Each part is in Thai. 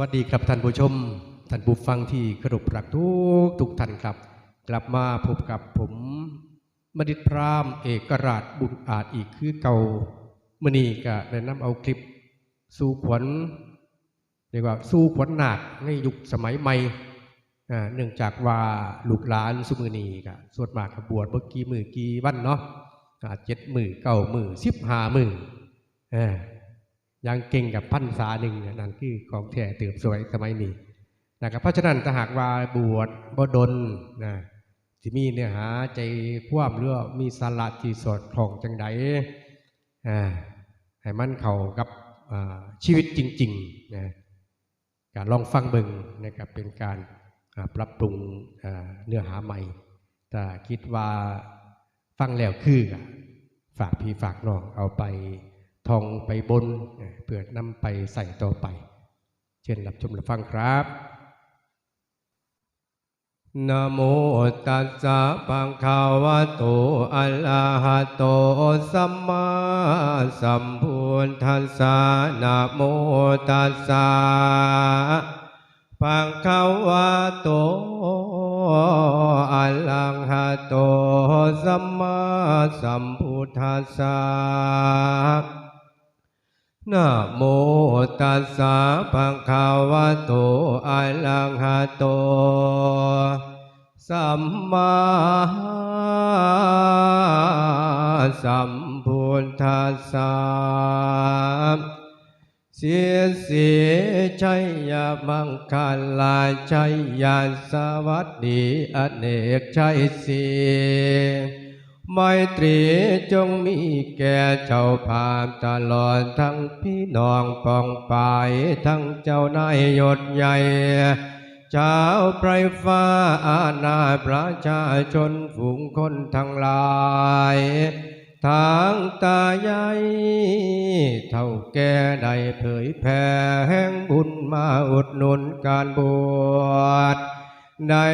วัสดีครับท่านผู้ชมท่านผู้ฟังที่กระดบรักทุกทุกท่านครับ กลับมาพบกับผมมดิตพรามเอกราชบุญอาจอีกคือเก่ามื่อนี้ก็ได้นำเอาคลิป สู่ขวัญเรียกว่าสู่ขวัญนาคในยุคสมัยใหม่เนื่องจากว่าลูกหลานสุมือนีก็สวดมากกับวชเมื่อกี้มือกี่วันเนาะเจ็ดมือเก้ามือสิบห้ามือเออ ยังเก่งกับพันษาหนึ่งนั่นคือของแท้เติบสวยสมัยนี้นะครับเพราะฉะนั้นถ้าหากว่าบวชบดนนะที่มีเนื้อหาใจคว่ำเรือว่ามีสาระที่สอดคล้องจังใดอ่าให้มันเข้ากับชีวิตจริงๆนะการลองฟังเบิงนะครับเป็นการปรับปรุงเนื้อหาใหม่ถ้าคิดว่าฟังแล้วคือฝากพี่ฝากน้องเอาไป ทองไปบนเพื่อนำไปใส่ต่อไป เช่นรับชมรับฟังครับนโมตัสสะภะคะวะโตอะระหะโตสัมมาสัมพุทธัสสะนะโมตัสสะภะคะวะโตอะระหะโตสัมมาสัมพุทธัสสะ นะโมตัสสะภะคะวะโตอะระหะโต สัมมาสัมพุทธัสสะเสียเสียชัยยามังคลาชัยยาสวัสดีอเนกชัยเสีย ไมตรีจงมีแก่เจ้าภาพตลอดทั้งพี่น้องปองปายทั้งเจ้านายยศใหญ่เจ้าไพรฟ้าอาณาประชาชนฝูงคนทั้งหลายทางตายายเท่าแก่ได้เผยแผ่แห่งบุญมาอุดหนุนการบวช ได้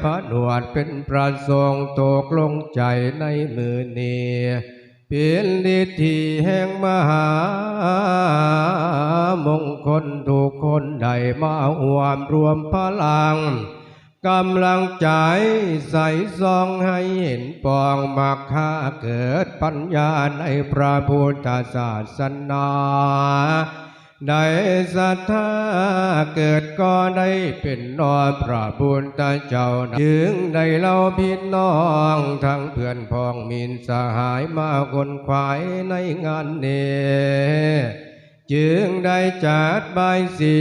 พระหนวดเป็นประสงค์ตกลงใจในมือนี้เป็นฤทธิแห่งมหามงคลทุกคนได้มาหวมรวมพลังกำลังใจใส่ซองให้เห็นปองมาค่าเกิดปัญญาในพระพุทธศาสนา ได้ศรัทธาเกิดก็ได้เป็นนอพระบุญตาเจ้าจึงได้เล่าพี่น้องทั้งเพื่อนพ้องมินสหายมาคนขวายในงานเนจึงได้จัดใบสี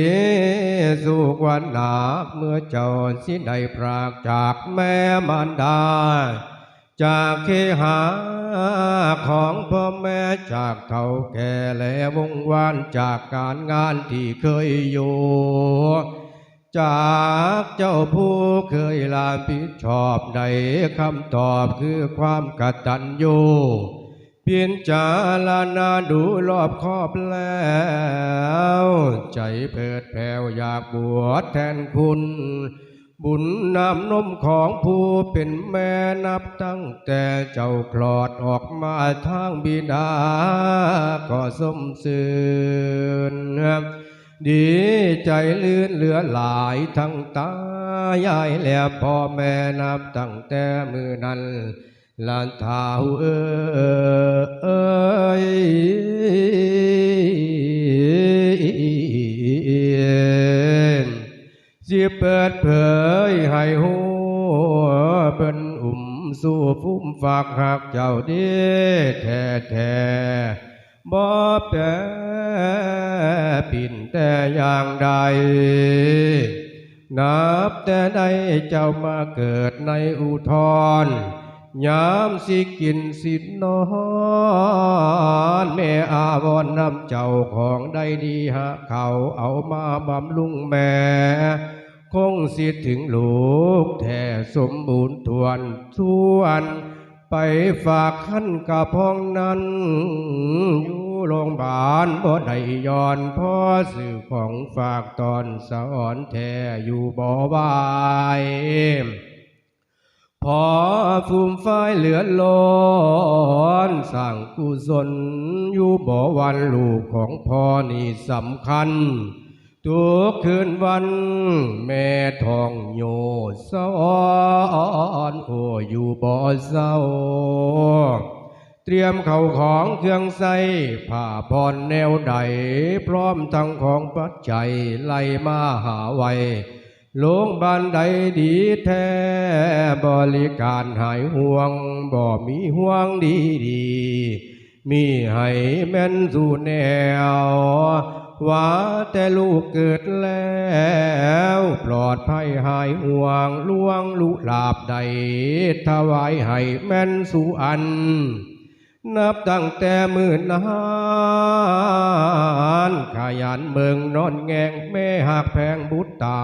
สู่วันหนาเมื่อเจ้าสิได้พรากจากแม่มารดา จากเคหาของพ่อแม่จากเท่าแก่และวงวานจากการงานที่เคยอยู่ จากเจ้าผู้เคยลาผิดชอบได้คำตอบคือความกตัญญูเปลี่ยนจาลานาดูรอบคอบแล้ว ใจเพิดแผ่วอยากบวชแทนคุณ บุญนำนมของผู้เป็นแม่นับตั้งแต่เจ้าคลอดออกมาทางบิดาก็สมสื่นดีใจลื่นเหลือหลายทั้งตายายและพ่อแม่นับตั้งแต่มือนั้นลานเท้าเอ้ย สิเปิดเผยให้หัวเป็นอุ่มสู่ฟุ้มฝากหักเจ้าดีแท้แท้บ่แปรปิ่นแต่อย่างใด นับแต่ใดเจ้ามาเกิดในอุทธรยามสิกินสินอนแม่อาวรนำเจ้าของได้ดีหะเขาเอามาบำลุงแม่ คงสิถึงลูกแท่สมบูรณ์ทวนทวนไปฝากขั้นกับพ้องนั้น อยู่โรงพยาบาลบ่ได้ย้อนพ่อสื่อของฝากตอนสอนแท่อยู่บ่ไหวพอฟูมไฟเหลือล้อนสร้างกุศลอยู่บ่วันลูกของพ่อนี่สำคัญ ทุกคืนวัน แม่ทองโยสอนโออยู่บ่อเศร้า เตรียมเข้าของเครื่องใส่ผ้าพรแนวใด พร้อมทั้งของปัจจัยไล่มาหาไว้โรงบานใดดีแท้บริการหายห่วง บ่มีห่วงดีดี มีให้แม่นสู่แนว ว่าแต่ลูกเกิดแล้ว ปลอดภัยหายห่วงล่วงลุลาบใด ถวายให้แม่นสู่อัน นับตั้งแต่มื่นนานขยันเมืองนอนแงงแม่หักแพงบุตรตา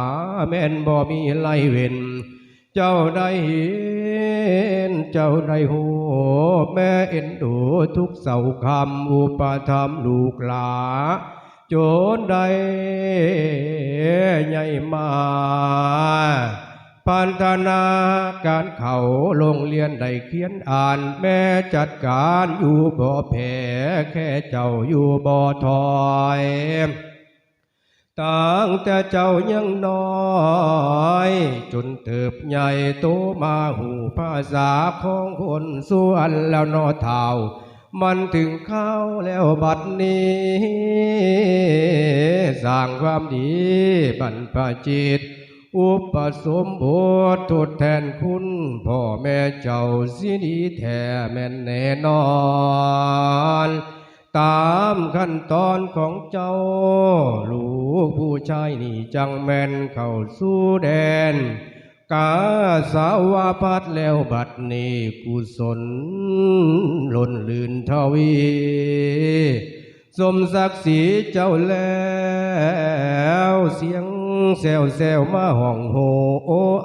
แม่นบ่มีไลเวนเจ้าได้เห็น เจ้าได้โหแม่เอ็นดูทุกเสาคำอุปธรรมลูกหลา โจนใดใหญ่มาพันธนาการเขาโรงเรียนได้เขียนอ่านแม่จัดการอยู่บ่อแพ้แค่เจ้าอยู่บ่อถอยตั้งแต่เจ้ายังน้อย จนเติบใหญ่โตมาหูภาษาของคนส่วนแล้วนอเท่า มันถึงเข้าแล้วบัดนี้ สร้างความดีบรรพจิต อุปสมบททดแทนคุณพ่อแม่เจ้าสิดีแท้แม่นแน่นอน ตามขั้นตอนของเจ้า ลูกผู้ชายนี่จังแม่นเข้าสู่แดน กาสาวาพัดแล้วบัดนี้กุศลล้นลื่นทวี สมศักดิ์ศรีเจ้าแล้วเสียงแซวแซวมาห้องโห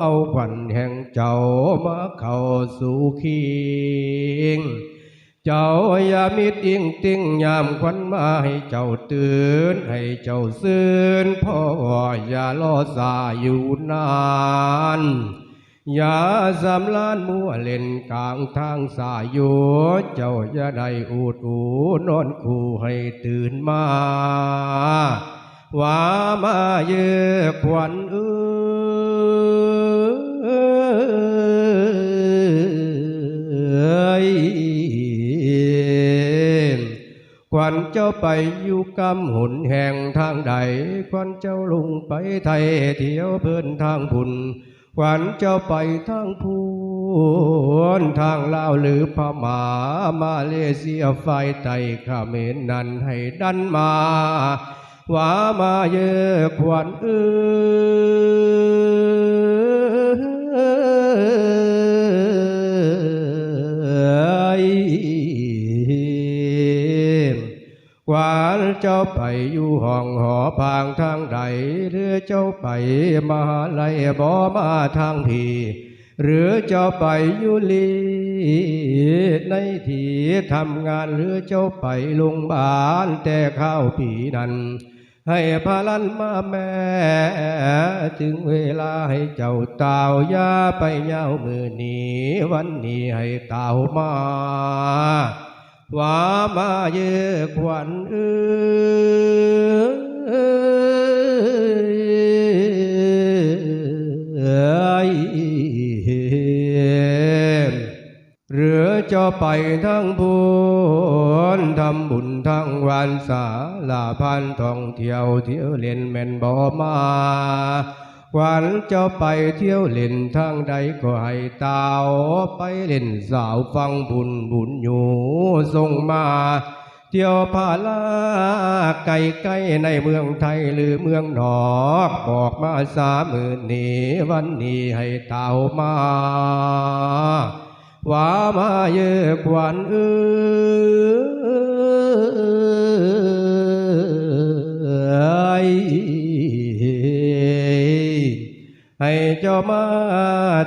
เอาขวัญแห่งเจ้ามาเข้าสู่คิง เจ้าอย่ามิดอิงติงยามควันมาให้เจ้าตื่น ให้เจ้าซื่นพ่ออย่ารอสายอยู่นานอย่าสำลานมัวเล่นกลางทางสายอยู่เจ้าอย่าได้อูดอูนอนคู่ให้ตื่นมาว่ามาเยือขวัญเอ้ย ควันเจ้าไปอยู่กำหุนแห่งทางใดควันเจ้าลงไปไทยเที่ยวเพื่อนทางพุนควันเจ้าไปทางพูนทางลาวหรือพม่ามาเลเซียไฟไตเขมรนั้นให้ดันมาว่ามาเยอะควันเอ้ เจ้าไปอยู่ห้องหอพางทางใดหรือเจ้าไปมหาลัยบ่มาทางพีหรือเจ้าไปอยู่ลีในที่ทำงานหรือเจ้าไปโรงพยาบาลแต่ข้าวปีนั้นให้พาลันมาแม่ถึงเวลาให้เจ้าเต่ายาไปเย้ามือหนีวันนี้ให้เต่ามา ว่ามาเยอขวัญเอ้ยเรือจ้าไปทั้งพูนทำบุญทั้งวันสาลาพันท่องเที่ยวเที่ยวเล่นแม่นบ่มา ควันเจ้าไปเที่ยวเล่นทางใดก็ให้ตาวไปเล่นสาวฟังบุญบุญอยู่ส่งมาเที่ยวพาลาไก่ไก่ในเมืองไทยหรือเมืองนอกบอกมาสามหมื่นนี้วันนี้ให้ตาวมาว่ามาเยอะควันเอ้ เจ้ามา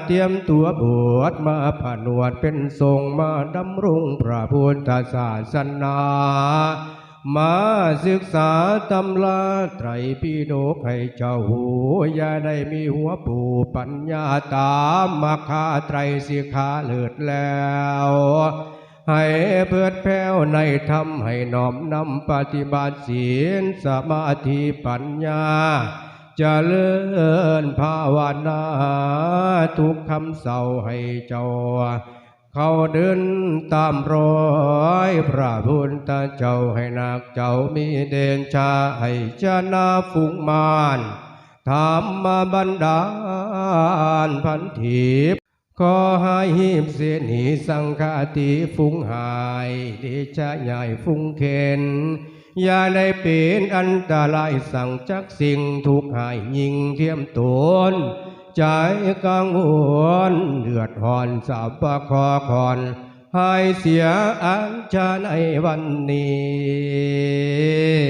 เตรียมตัวบวชมาผนวดเป็นทรงมาดำรงพระพุทธศาสนามาศึกษาตำราไตรปิฎกให้เจ้าหูอย่าได้มีหัวปูปัญญาตามมาคาไตรสิกขาเลิศแล้ว ให้เพื่อแผ้วในธรรมให้น้อมนำปฏิบัติศีลสมาธิปัญญา จเจริญภาวนาทุกคำเศร้าให้เจ้า เขาเดินตามรอยพระพุทธเจ้าให้นักเจ้ามีเดนชาให้ชนะฟุงมานธรรมบันดาลพันทิพย์ขอให้หิบเสียหนีสังฆาติฟุ้งหายเดชะใหญ่ฟุ้งเข็น อย่าได้เป็นอันตรายสั่งจักสิ่งทุกข์หายยิ่งเทียมตนใจกังวลเดือดร้อนสับปะคอคอนให้เสียอันชาในวันนี้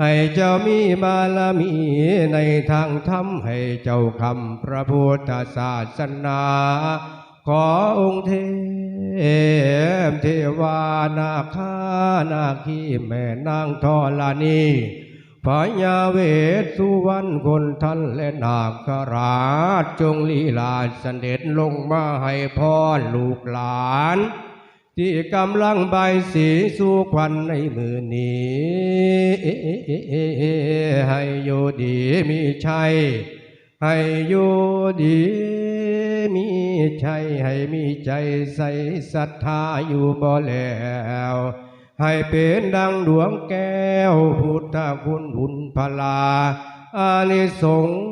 ให้เจ้ามีบารมีในทางธรรมให้เจ้าคำพระพุทธศาสนา ขอองค์เทพเทวานาคานาคีแม่นางทอลานีพญาเวสสุวรรณคนท่านและนาคราชจงลีลาเสด็จลงมาให้พรลูกหลาน ที่กำลังใบสีสู่ควันในมือนี้ ให้อยู่ดีมีชัยให้อยู่ดี มีชัยให้มีใจใส่ศรัทธาอยู่บ่แล้วให้เป็นดังดวงแก้ว พุทธคุณบุญพลาอานิสงส์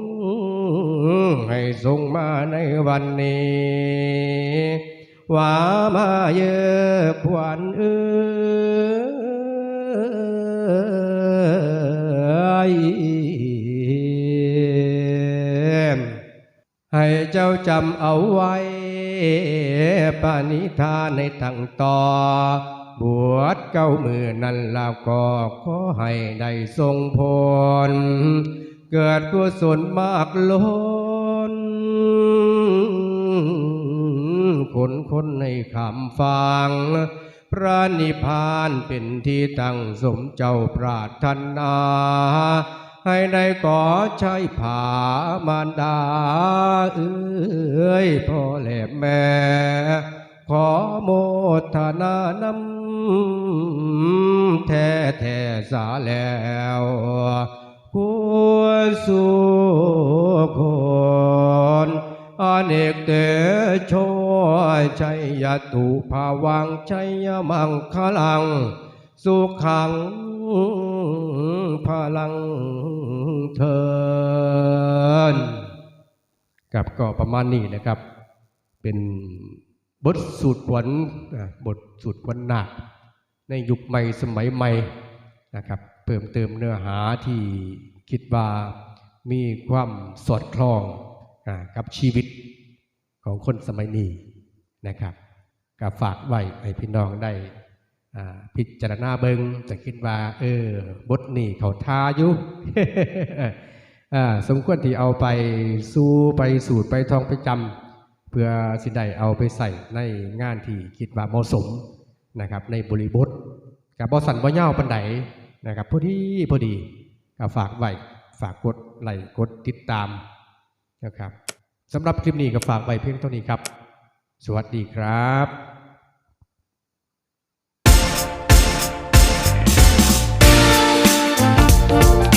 ให้ทรงมาในวันนี้ ว่ามาเยอะขวัญเอ้ ให้เจ้าจำเอาไว้ปานิธานในตั้งต่อบวชเก้ามือนั้นแล้วก็ขอให้ได้ทรงผลเกิดกุศลมากล้นคนคนในคำฟัง พระนิพพานเป็นที่ตั้งสมเจ้าปรารถนา ให้ได้ก่อใช้ผามารดาเอ้ยพ่อและแม่ ขอโมทนานำแท้แท้สาแล้วควรสู่คนอเนกเตโชยชัยยตุภาวังชัยมังคลัง สุขัง กับก็ประมาณนี้นะครับ เป็นบทสูตรขวัญบทสูตรขวัญหนักในยุคใหม่สมัยใหม่นะครับ เพิ่มเติมเนื้อหาที่คิดว่ามีความสอดคล้องกับชีวิตของคนสมัยนี้นะครับก็ฝากไว้ให้พี่น้องได้พิจารณาเบิงจะคิดว่า เออบทนี้เขาทาอยู่ สมควรที่เอาไปสู้ไปสูตรไปท่องไปจำเพื่อสิได้เอาไปใส่ในงานที่คิดว่าเหมาะสมนะครับในบริบทกับบอสันบ่เย่าปันไดนะครับพอดีพอดีก็ฝากไว้ฝากกดไลค์กดติดตามนะครับสำหรับคลิปนี้ก็ฝากไว้เพียงเท่านี้ครับ สวัสดีครับ Thank